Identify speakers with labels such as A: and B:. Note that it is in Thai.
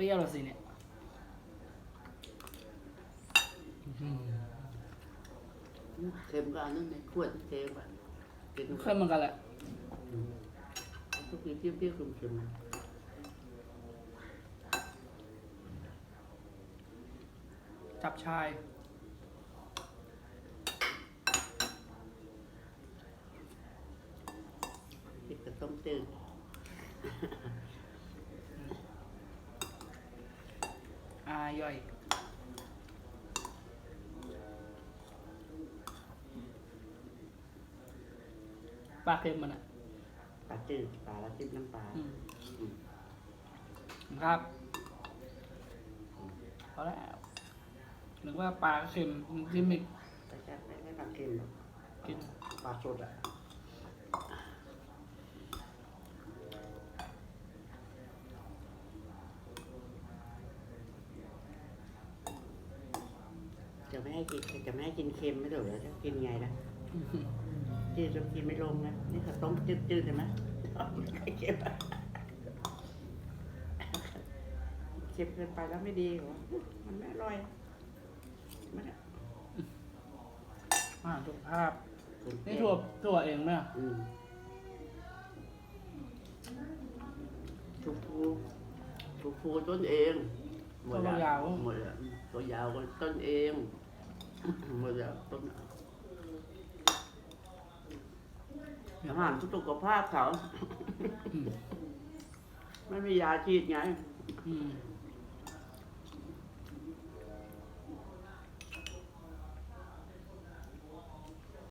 A: ปรี้ยวและสิเนี่ยอื้อหือ
B: เค็มก็อันนั้นในขวดเค็มอะกิน
A: เค็มเหมือนกันแหละ
B: ทุกทีเปรี้ยวๆเค็ม
A: จับชาย
B: ๆกินกับต้มจืด
A: อา ย่อยปลาเค็มมันอะ
B: ปลาจืดปลาละจิ้มน้ำปลา
A: อืม
B: อืม
A: ครับพอแล้วนึกว่าปลาเค็มจิ้มอีก
B: ไม่ใช่ไม่ไม่ปลาเค็มหรอก
A: กิน
B: ปลาสดอะ ไม่ให้กินจะไม่ให้กินเค็มไม่ถูกเหรอจะกินไงล่ะ
A: อื้อหือ
B: จืดจนกินไม่ลงนะนี่ข้าวต้มจืดๆเห็นไหมไม่ค่อยเค็มอะเค็มเกินไปแล้วไม่ดีเหรอมันไม่อร่อยมันอะ
A: อ่าสุขภาพนี่ถั่วถั่วเองไหมอะ
B: อืมถูกฟูถูกฟูต้นเองหมดแล้วหมดแล้วตัวยาวก็ต้นเองห มาจากต้นอาหารสุขภาพเขา ไม่มียาฉีดไง